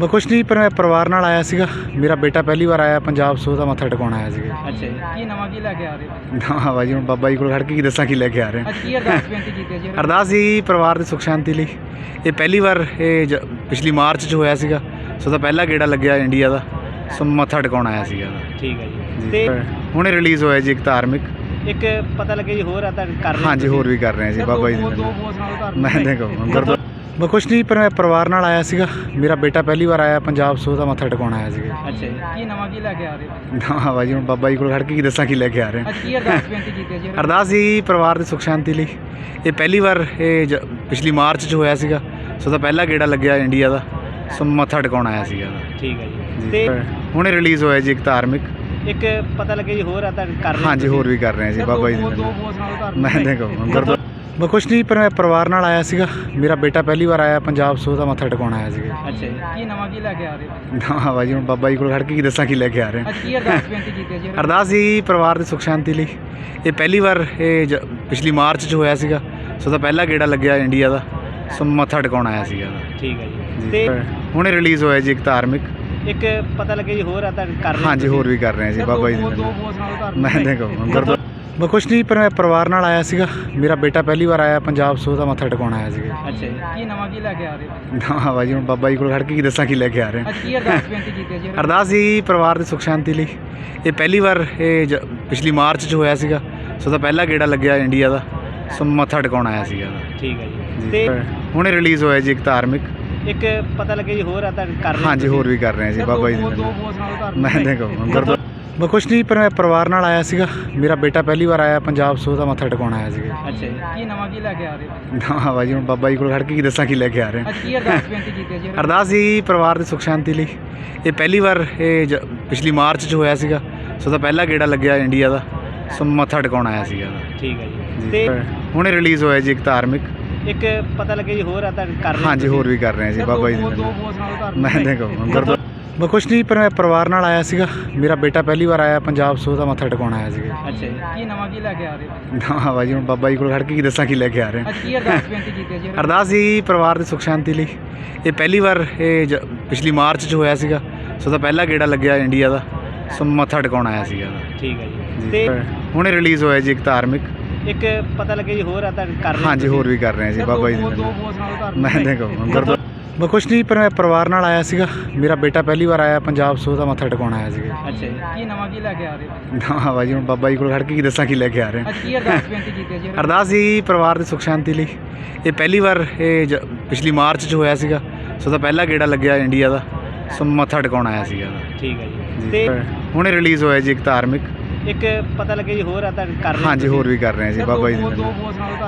ਮੈਂ ਕੁਛ ਨਹੀਂ ਪਰ ਮੈਂ ਪਰਿਵਾਰ ਨਾਲ ਆਇਆ ਸੀਗਾ। ਮੇਰਾ ਬੇਟਾ ਪਹਿਲੀ ਵਾਰ ਆਇਆ ਪੰਜਾਬ ਸੋ ਦਾ ਮੱਥਾ ਟਿਕਾਉਣ ਆਇਆ ਸੀਗਾ। ਅੱਛਾ ਜੀ। ਕੀ ਨਵਾਂ ਕੀ ਲੈ ਕੇ ਆ ਰਹੇ ਹੋ? ਨਾ ਹੁਣ ਬਾਬਾ ਜੀ ਕੋਲ ਖੜ ਕੇ ਕੀ ਦੱਸਾਂ ਕੀ ਲੈ ਕੇ ਆ ਰਹੇ ਹਾਂ। ਅੱਜ ਕੀ ਅਰਦਾਸ ਬੇਨਤੀ ਕੀਤੀ ਹੈ ਜੀ? ਅਰਦਾਸ ਜੀ ਪਰਿਵਾਰ ਦੀ ਸੁਖ ਸ਼ਾਂਤੀ ਲਈ। ਇਹ ਪਹਿਲੀ ਵਾਰ ਇਹ ਜ- ਪਿਛਲੀ ਮਾਰਚ 'ਚ ਹੋਇਆ ਸੀਗਾ। ਸੋ ਦਾ ਪਹਿਲਾ ਗੇੜਾ ਲੱਗਿਆ ਇੰਡੀਆ ਦਾ। ਸੋ ਮੱਥਾ ਟਿਕਾਉਣ ਆਇਆ ਸੀਗਾ ਠੀਕ ਹੈ ਜੀ। ਜੀ ਤੇ ਹੁਣੇ ਰਿਲੀਜ਼ ਹੋਇਆ ਜੀ ਇੱਕ ਧਾਰਮਿਕ। ਇੱਕ ਪਤਾ ਲੱਗਿਆ ਜੀ ਹੋਰ ਆ ਤਾਂ ਕਰ ਰਹੇ ਹਾਂਜੀ ਹੋਰ ਵੀ ਕਰ ਰਹੇ ਹਾਂ ਜੀ ਬਾਬਾ ਜੀ ਦੋ ਦੇ ਦੋ ਨਾਲ। ਬੋਸ ਨਾਲ ਧਾਰਮਿਕ ਮੈਂ ਦੇਖੋ ਗੁਰਦੁਆਰਾ ਮੈਂ ਕੁਛ ਨਹੀਂ ਪਰ ਮੈਂ ਪਰਿਵਾਰ ਨਾਲ ਆਇਆ ਸੀਗਾ। ਮੇਰਾ ਬੇਟਾ ਪਹਿਲੀ ਵਾਰ ਆਇਆ ਪੰਜਾਬ ਸੋ ਦਾ ਮੱਥਾ ਟਿਕਾਉਣ ਆਇਆ ਸੀਗਾ। ਅੱਛਾ ਜੀ। ਕੀ ਨਵਾਂ ਕੀ ਲੈ ਕੇ ਆ ਰਹੇ ਹੋ? ਨਾ ਹੁਣ ਬਾਬਾ ਜੀ ਕੋਲ ਖੜ ਕੇ ਕੀ ਦੱਸਾਂ ਕੀ ਲੈ ਕੇ ਆ ਰਹੇ ਹਾਂ। ਅੱਜ ਕੀ ਅਰਦਾਸ ਬੇਨਤੀ ਕੀਤੀ ਹੈ ਜੀ? ਅਰਦਾਸ ਜੀ ਪਰਿਵਾਰ ਦੀ ਸੁਖ ਸ਼ਾਂਤੀ ਲਈ। ਇਹ ਪਹਿਲੀ ਵਾਰ ਇਹ ਜ- ਪਿਛਲੀ ਮਾਰਚ 'ਚ ਹੋਇਆ ਸੀਗਾ। ਸੋ ਦਾ ਪਹਿਲਾ ਗੇੜਾ ਲੱਗਿਆ ਇੰਡੀਆ ਦਾ। ਸੋ ਮੱਥਾ ਟਿਕਾਉਣ ਆਇਆ ਸੀਗਾ ਠੀਕ ਹੈ ਜੀ। ਜੀ ਤੇ ਹੁਣੇ ਰਿਲੀਜ਼ ਹੋਇਆ ਜੀ ਇੱਕ ਧਾਰਮਿਕ। ਇੱਕ ਪਤਾ ਲੱਗਿਆ ਜੀ ਹੋਰ ਆ ਤਾਂ ਕਰ ਰਹੇ ਹਾਂਜੀ ਹੋਰ ਵੀ ਕਰ ਰਹੇ ਹਾਂ ਜੀ ਬਾਬਾ ਜੀ ਦੇ ਦੋ ਨਾਲ। ਬੋਸ ਨਾਲ ਧਾਰਮਿਕ ਮੈਂ ਦੇਖੋ ਗੁਰਦੁਆਰਾ ਮੈਂ ਕੁਛ ਨਹੀਂ ਪਰ ਮੈਂ ਪਰਿਵਾਰ ਨਾਲ ਆਇਆ ਸੀਗਾ। ਮੇਰਾ ਬੇਟਾ ਪਹਿਲੀ ਵਾਰ ਆਇਆ ਪੰਜਾਬ ਸੋ ਦਾ ਮੱਥਾ ਟਿਕਾਉਣ ਆਇਆ ਸੀਗਾ। ਅੱਛਾ ਜੀ। ਕੀ ਨਵਾਂ ਕੀ ਲੈ ਕੇ ਆ ਰਹੇ ਹੋ? ਨਾ ਹੁਣ ਬਾਬਾ ਜੀ ਕੋਲ ਖੜ ਕੇ ਕੀ ਦੱਸਾਂ ਕੀ ਲੈ ਕੇ ਆ ਰਹੇ ਹਾਂ। ਅੱਜ ਕੀ ਅਰਦਾਸ ਬੇਨਤੀ ਕੀਤੀ ਹੈ ਜੀ? ਅਰਦਾਸ ਜੀ ਪਰਿਵਾਰ ਦੀ ਸੁਖ ਸ਼ਾਂਤੀ ਲਈ। ਇਹ ਪਹਿਲੀ ਵਾਰ ਇਹ ਜ- ਪਿਛਲੀ ਮਾਰਚ 'ਚ ਹੋਇਆ ਸੀਗਾ। ਸੋ ਦਾ ਪਹਿਲਾ ਗੇੜਾ ਲੱਗਿਆ ਇੰਡੀਆ ਦਾ। ਸੋ ਮੱਥਾ ਟਿਕਾਉਣ ਆਇਆ ਸੀਗਾ ਠੀਕ ਹੈ ਜੀ। ਜੀ ਤੇ ਹੁਣੇ ਰਿਲੀਜ਼ ਹੋਇਆ ਜੀ ਇੱਕ ਧਾਰਮਿਕ। ਇੱਕ ਪਤਾ ਲੱਗਿਆ ਜੀ ਹੋਰ ਆ ਤਾਂ ਕਰ ਰਹੇ ਹਾਂਜੀ ਹੋਰ ਵੀ ਕਰ ਰਹੇ ਹਾਂ ਜੀ ਬਾਬਾ ਜੀ ਦੇ ਦੋ ਨਾਲ। ਬੋਸ ਨਾਲ ਧਾਰਮਿਕ ਮੈਂ ਦੇਖੋ ਗੁਰਦੁਆਰਾ ਮੈਂ ਕੁਛ ਨਹੀਂ ਪਰ ਮੈਂ ਪਰਿਵਾਰ ਨਾਲ ਆਇਆ ਸੀਗਾ। ਮੇਰਾ ਬੇਟਾ ਪਹਿਲੀ ਵਾਰ ਆਇਆ ਪੰਜਾਬ ਸੋ ਦਾ ਮੱਥਾ ਟਿਕਾਉਣ ਆਇਆ ਸੀਗਾ। ਅੱਛਾ ਜੀ। ਕੀ ਨਵਾਂ ਕੀ ਲੈ ਕੇ ਆ ਰਹੇ ਹੋ? ਨਾ ਹੁਣ ਬਾਬਾ ਜੀ ਕੋਲ ਖੜ ਕੇ ਕੀ ਦੱਸਾਂ ਕੀ ਲੈ ਕੇ ਆ ਰਹੇ ਹਾਂ। ਅੱਜ ਕੀ ਅਰਦਾਸ ਬੇਨਤੀ ਕੀਤੀ ਹੈ ਜੀ? ਅਰਦਾਸ ਜੀ ਪਰਿਵਾਰ ਦੀ ਸੁਖ ਸ਼ਾਂਤੀ ਲਈ। ਇਹ ਪਹਿਲੀ ਵਾਰ ਇਹ ਜ- ਪਿਛਲੀ ਮਾਰਚ 'ਚ ਹੋਇਆ ਸੀਗਾ। ਸੋ ਦਾ ਪਹਿਲਾ ਗੇੜਾ ਲੱਗਿਆ ਇੰਡੀਆ ਦਾ। ਸੋ ਮੱਥਾ ਟਿਕਾਉਣ ਆਇਆ ਸੀਗਾ ਠੀਕ ਹੈ ਜੀ। ਜੀ ਤੇ ਹੁਣੇ ਰਿਲੀਜ਼ ਹੋਇਆ ਜੀ ਇੱਕ ਧਾਰਮਿਕ। ਇੱਕ ਪਤਾ ਲੱਗਿਆ ਜੀ ਹੋਰ ਆ ਤਾਂ ਕਰ ਰਹੇ ਹਾਂਜੀ ਹੋਰ ਵੀ ਕਰ ਰਹੇ ਹਾਂ ਜੀ ਬਾਬਾ ਜੀ ਦੇ ਦੋ ਨਾਲ। ਬੋਸ ਨਾਲ ਧਾਰਮਿਕ ਮੈਂ ਦੇਖੋ ਗੁਰਦੁਆਰਾ ਮੈਂ ਕੁਛ ਨਹੀਂ ਪਰ ਮੈਂ ਪਰਿਵਾਰ ਨਾਲ ਆਇਆ ਸੀਗਾ। ਮੇਰਾ ਬੇਟਾ ਪਹਿਲੀ ਵਾਰ ਆਇਆ ਪੰਜਾਬ ਸੋ ਦਾ ਮੱਥਾ ਟਿਕਾਉਣ ਆਇਆ ਸੀਗਾ। ਅੱਛਾ ਜੀ। ਕੀ ਨਵਾਂ ਕੀ ਲੈ ਕੇ ਆ ਰਹੇ ਹੋ? ਨਾ ਹੁਣ ਬਾਬਾ ਜੀ ਕੋਲ ਖੜ ਕੇ ਕੀ ਦੱਸਾਂ ਕੀ ਲੈ ਕੇ ਆ ਰਹੇ ਹਾਂ। ਅੱਜ ਕੀ ਅਰਦਾਸ ਬੇਨਤੀ ਕੀਤੀ ਹੈ ਜੀ? ਅਰਦਾਸ ਜੀ ਪਰਿਵਾਰ ਦੀ ਸੁਖ ਸ਼ਾਂਤੀ ਲਈ। ਇਹ ਪਹਿਲੀ ਵਾਰ ਇਹ ਜ- ਪਿਛਲੀ ਮਾਰਚ 'ਚ ਹੋਇਆ ਸੀਗਾ। ਸੋ ਦਾ ਪਹਿਲਾ ਗੇੜਾ ਲੱਗਿਆ ਇੰਡੀਆ ਦਾ। ਸੋ ਮੱਥਾ ਟਿਕਾਉਣ ਆਇਆ ਸੀਗਾ ਠੀਕ ਹੈ ਜੀ। ਜੀ ਤੇ ਹੁਣੇ ਰਿਲੀਜ਼ ਹੋਇਆ ਜੀ ਇੱਕ ਧਾਰਮਿਕ। ਇੱਕ ਪਤਾ ਲੱਗਿਆ ਜੀ ਹੋਰ ਆ ਤਾਂ ਕਰ ਰਹੇ ਹਾਂਜੀ ਹੋਰ ਵੀ ਕਰ ਰਹੇ ਹਾਂ ਜੀ ਬਾਬਾ ਜੀ ਦੇ ਦੋ ਨਾਲ। ਬੋਸ ਨਾਲ ਧਾਰਮਿਕ ਮੈਂ ਦੇਖੋ ਗੁਰਦੁਆਰਾ ਮੈਂ ਕੁਛ ਨਹੀਂ ਪਰ ਮੈਂ ਪਰਿਵਾਰ ਨਾਲ ਆਇਆ ਸੀਗਾ। ਮੇਰਾ ਬੇਟਾ ਪਹਿਲੀ ਵਾਰ ਆਇਆ ਪੰਜਾਬ ਸੋ ਦਾ ਮੱਥਾ ਟਿਕਾਉਣ ਆਇਆ ਸੀਗਾ। ਅੱਛਾ ਜੀ। ਕੀ ਨਵਾਂ ਕੀ ਲੈ ਕੇ ਆ ਰਹੇ ਹੋ? ਨਾ ਹੁਣ ਬਾਬਾ ਜੀ ਕੋਲ ਖੜ ਕੇ ਕੀ ਦੱਸਾਂ ਕੀ ਲੈ ਕੇ ਆ ਰਹੇ ਹਾਂ। ਅੱਜ ਕੀ ਅਰਦਾਸ ਬੇਨਤੀ ਕੀਤੀ ਹੈ ਜੀ? ਅਰਦਾਸ ਜੀ ਪਰਿਵਾਰ ਦੀ ਸੁਖ ਸ਼ਾਂਤੀ ਲਈ। ਇਹ ਪਹਿਲੀ ਵਾਰ ਇਹ ਜ- ਪਿਛਲੀ ਮਾਰਚ 'ਚ ਹੋਇਆ ਸੀਗਾ। ਸੋ ਦਾ ਪਹਿਲਾ ਗੇੜਾ ਲੱਗਿਆ ਇੰਡੀਆ ਦਾ। ਸੋ ਮੱਥਾ ਟਿਕਾਉਣ ਆਇਆ ਸੀਗਾ ਠੀਕ ਹੈ ਜੀ। ਜੀ ਤੇ ਹੁਣੇ ਰਿਲੀਜ਼ ਹੋਇਆ ਜੀ ਇੱਕ ਧਾਰਮਿਕ। ਇੱਕ ਪਤਾ ਲੱਗਿਆ ਜੀ ਹੋਰ ਆ ਤਾਂ ਕਰ ਰਹੇ ਹਾਂਜੀ ਹੋਰ ਵੀ ਕਰ ਰਹੇ ਹਾਂ ਜੀ ਬਾਬਾ ਜੀ ਦੇ ਦੋ ਨਾਲ। ਬੋਸ ਨਾਲ ਧਾਰਮਿਕ ਮੈਂ ਦੇਖੋ ਗੁਰਦੁਆਰਾ ਮੈਂ ਕੁਛ ਨਹੀਂ ਪਰ ਮੈਂ ਪਰਿਵਾਰ ਨਾਲ ਆਇਆ ਸੀਗਾ। ਮੇਰਾ ਬੇਟਾ ਪਹਿਲੀ ਵਾਰ ਆਇਆ ਪੰਜਾਬ ਸੋ ਦਾ ਮੱਥਾ ਟਿਕਾਉਣ ਆਇਆ ਸੀਗਾ। ਅੱਛਾ ਜੀ। ਕੀ ਨਵਾਂ ਕੀ ਲੈ ਕੇ ਆ ਰਹੇ ਹੋ? ਨਾ ਹੁਣ ਬਾਬਾ ਜੀ ਕੋਲ ਖੜ ਕੇ ਕੀ ਦੱਸਾਂ ਕੀ ਲੈ ਕੇ ਆ ਰਹੇ ਹਾਂ। ਅੱਜ ਕੀ ਅਰਦਾਸ ਬੇਨਤੀ ਕੀਤੀ ਹੈ ਜੀ? ਅਰਦਾਸ ਜੀ ਪਰਿਵਾਰ ਦੀ ਸੁਖ ਸ਼ਾਂਤੀ ਲਈ। ਇਹ ਪਹਿਲੀ ਵਾਰ ਇਹ ਜ- ਪਿਛਲੀ ਮਾਰਚ 'ਚ ਹੋਇਆ ਸੀਗਾ। ਸੋ ਦਾ ਪਹਿਲਾ ਗੇੜਾ ਲੱਗਿਆ ਇੰਡੀਆ ਦਾ। ਸੋ ਮੱਥਾ ਟਿਕਾਉਣ ਆਇਆ ਸੀਗਾ ਠੀਕ ਹੈ ਜੀ। ਜੀ ਤੇ ਹੁਣੇ ਰਿਲੀਜ਼ ਹੋਇਆ ਜੀ ਇੱਕ ਧਾਰਮਿਕ। ਇੱਕ ਪਤਾ ਲੱਗਿਆ ਜੀ ਹੋਰ ਆ ਤਾਂ ਕਰ ਰਹੇ ਹਾਂਜੀ ਹੋਰ ਵੀ ਕਰ ਰਹੇ ਹਾਂ ਜੀ ਬਾਬਾ ਜੀ ਦੇ ਦੋ ਨਾਲ। ਧਾਰਮਿਕ